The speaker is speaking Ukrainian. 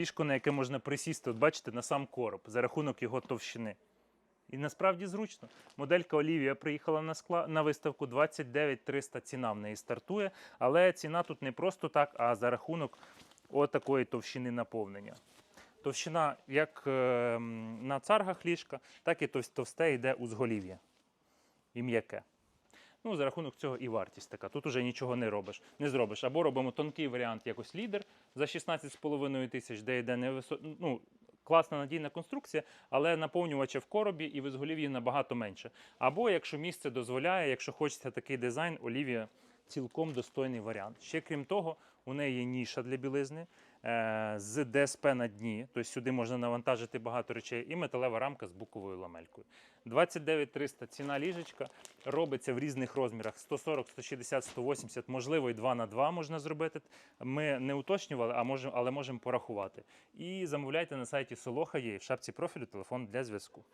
ліжко, на яке можна присісти, от бачите, на сам короб за рахунок його товщини. І насправді зручно. Моделька Олівія приїхала на скла на виставку 29 300 ціна в неї стартує, але ціна тут не просто так, а за рахунок отакої товщини наповнення. Товщина як е, на царгах ліжка, так і товсте йде узголів'я і м'яке. Ну, за рахунок цього і вартість така. Тут уже нічого не робиш, не зробиш. Або робимо тонкий варіант, якось лідер за 16,5 тисяч, де йде невисо... ну, класна надійна конструкція, але наповнювача в коробі і в ізголів'ї набагато менше. Або якщо місце дозволяє, якщо хочеться такий дизайн, Олівія цілком достойний варіант. Ще крім того, у неї є ніша для білизни е, з ДСП на дні, тобто сюди можна навантажити багато речей, і металева рамка з буковою ламелькою. 29 300 ціна ліжечка робиться в різних розмірах: 140, 160, 180, можливо, і 2 на 2 можна зробити. Ми не уточнювали, а можем, але можемо порахувати. І замовляйте на сайті Солоха є в шапці профілю телефон для зв'язку.